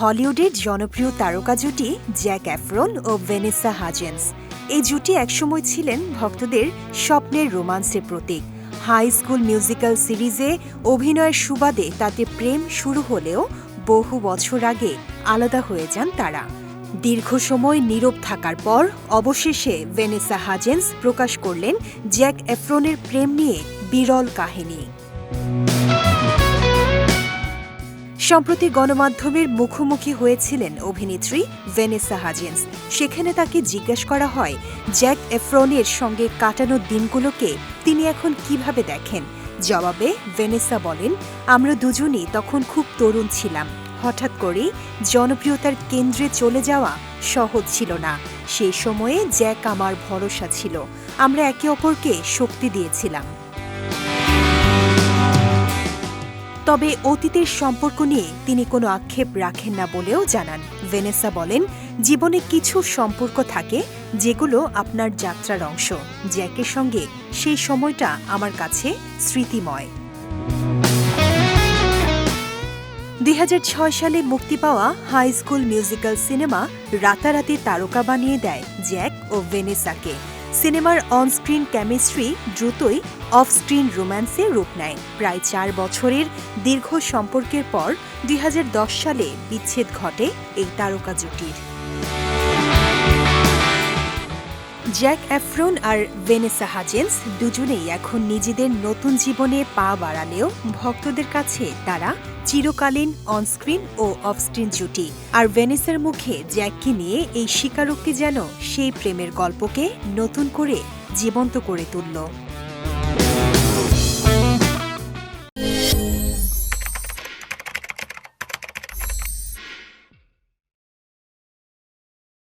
হলিউডের জনপ্রিয় তারকা জুটি জ্যাক অ্যাফরন ও ভেনেসা হাজেন্স। এই জুটি একসময় ছিলেন ভক্তদের স্বপ্নের রোমান্সের প্রতীক। হাই স্কুল মিউজিক্যাল সিরিজে অভিনয়ের সুবাদে তাতে প্রেম শুরু হলেও বহু বছর আগে আলাদা হয়ে যান তারা। দীর্ঘ সময় নীরব থাকার পর অবশেষে ভেনেসা হাজেন্স প্রকাশ করলেন জ্যাক এফরনের প্রেম নিয়ে বিরল কাহিনী। সম্প্রতি গণমাধ্যমের মুখোমুখি হয়েছিলেন অভিনেত্রী ভেনেসা হাজেন্স। সেখানে তাকে জিজ্ঞেস করা হয়, জ্যাক এফরনের সঙ্গে কাটানো দিনগুলোকে তিনি এখন কীভাবে দেখেন? জবাবে ভেনেসা বলেন, আমরা দুজনই তখন খুব তরুণ ছিলাম। হঠাৎ করে জনপ্রিয়তার কেন্দ্রে চলে যাওয়া সহজ ছিল না। সেই সময়ে জ্যাক আমার ভরসা ছিল। আমরা একে অপরকে শক্তি দিয়েছিলাম। তবে অতীতের সম্পর্ক নিয়ে তিনি কোনো আক্ষেপ রাখেন না বলেও জানান। ভেনেসা বলেন, জীবনে কিছু সম্পর্ক থাকে যেগুলো আপনার যাত্রার অংশ জ্যাকের সঙ্গে সেই সময়টা আমার কাছে স্মৃতিময়। দুই হাজার ছয় সালে মুক্তি পাওয়া হাই স্কুল মিউজিক্যাল সিনেমা রাতারাতি তারকা বানিয়ে দেয় জ্যাক ও ভেনেসাকে। সিনেমার অনস্ক্রিন কেমিস্ট্রি দ্রুতই অফ স্ক্রিন রোম্যান্সে রূপ নেয়। প্রায় চার বছরের দীর্ঘ সম্পর্কের পর দুই হাজার দশ সালে বিচ্ছেদ ঘটে এই তারকা জুটির। জ্যাক অ্যাফ্রন আর ভেনেসা হাজেন্স দুজনেই এখন নিজেদের নতুন জীবনে পা বাড়ালেও ভক্তদের কাছে তারা চিরকালীন অনস্ক্রিন ও অফস্ক্রিন জুটি। আর ভেনেসার মুখে জ্যাককে নিয়ে এই স্বীকারোক্তি যেন সেই প্রেমের গল্পকে নতুন করে জীবন্ত করে তুলল।